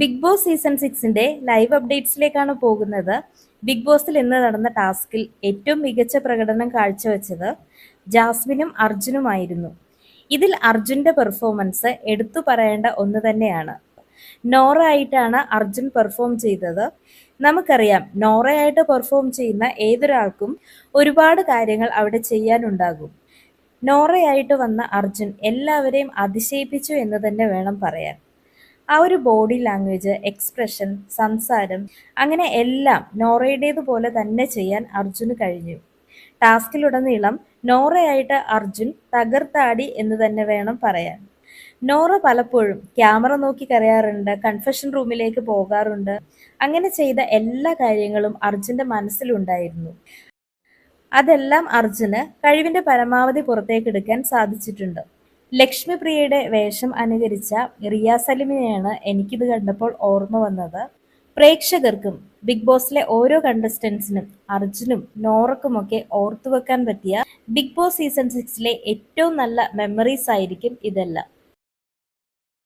Big Boss season സിക്സിന്റെ live അപ്ഡേറ്റ്സിലേക്കാണ് പോകുന്നത്. ബിഗ് ബോസിൽ ഇന്ന് നടന്ന ടാസ്കിൽ ഏറ്റവും മികച്ച പ്രകടനം കാഴ്ചവെച്ചത് ജാസ്മിനും അർജുനുമായിരുന്നു. ഇതിൽ അർജുന്റെ പെർഫോമൻസ് എടുത്തു പറയേണ്ട ഒന്ന് തന്നെയാണ്. നോറ ആയിട്ടാണ് അർജുൻ പെർഫോം ചെയ്തത്. നമുക്കറിയാം നോറയായിട്ട് പെർഫോം ചെയ്യുന്ന ഏതൊരാൾക്കും ഒരുപാട് കാര്യങ്ങൾ അവിടെ ചെയ്യാനുണ്ടാകും. നോറയായിട്ട് വന്ന അർജുൻ എല്ലാവരെയും അതിശയിപ്പിച്ചു എന്ന് തന്നെ വേണം പറയാൻ. ആ ഒരു ബോഡി ലാംഗ്വേജ് എക്സ്പ്രഷൻ സംസാരം അങ്ങനെ എല്ലാം നോറയുടേതുപോലെ തന്നെ ചെയ്യാൻ അർജുന് കഴിഞ്ഞു. ടാസ്കിലുടനീളം നോറയായിട്ട് അർജുൻ തകർത്താടി എന്ന് തന്നെ വേണം പറയാൻ. നോറ പലപ്പോഴും ക്യാമറ നോക്കി കരയാറുണ്ട് കൺഫെഷൻ റൂമിലേക്ക് പോകാറുണ്ട്. അങ്ങനെ ചെയ്ത എല്ലാ കാര്യങ്ങളും അർജുന്റെ മനസ്സിലുണ്ടായിരുന്നു. അതെല്ലാം അർജുന് കഴിവിന്റെ പരമാവധി പുറത്തേക്കെടുക്കാൻ സാധിച്ചിട്ടുണ്ട്. ലക്ഷ്മി പ്രിയയുടെ വേഷം അനുകരിച്ച റിയ സലിമിനെയാണ് എനിക്കിത് കണ്ടപ്പോൾ ഓർമ്മ വന്നത്. പ്രേക്ഷകർക്കും ബിഗ് ബോസിലെ ഓരോ കണ്ടസ്റ്റൻസിനും അർജുനും നോറക്കുമൊക്കെ ഓർത്തുവെക്കാൻ പറ്റിയ ബിഗ് ബോസ് സീസൺ സിക്സിലെ ഏറ്റവും നല്ല മെമ്മറീസ് ആയിരിക്കും ഇതെല്ലാം.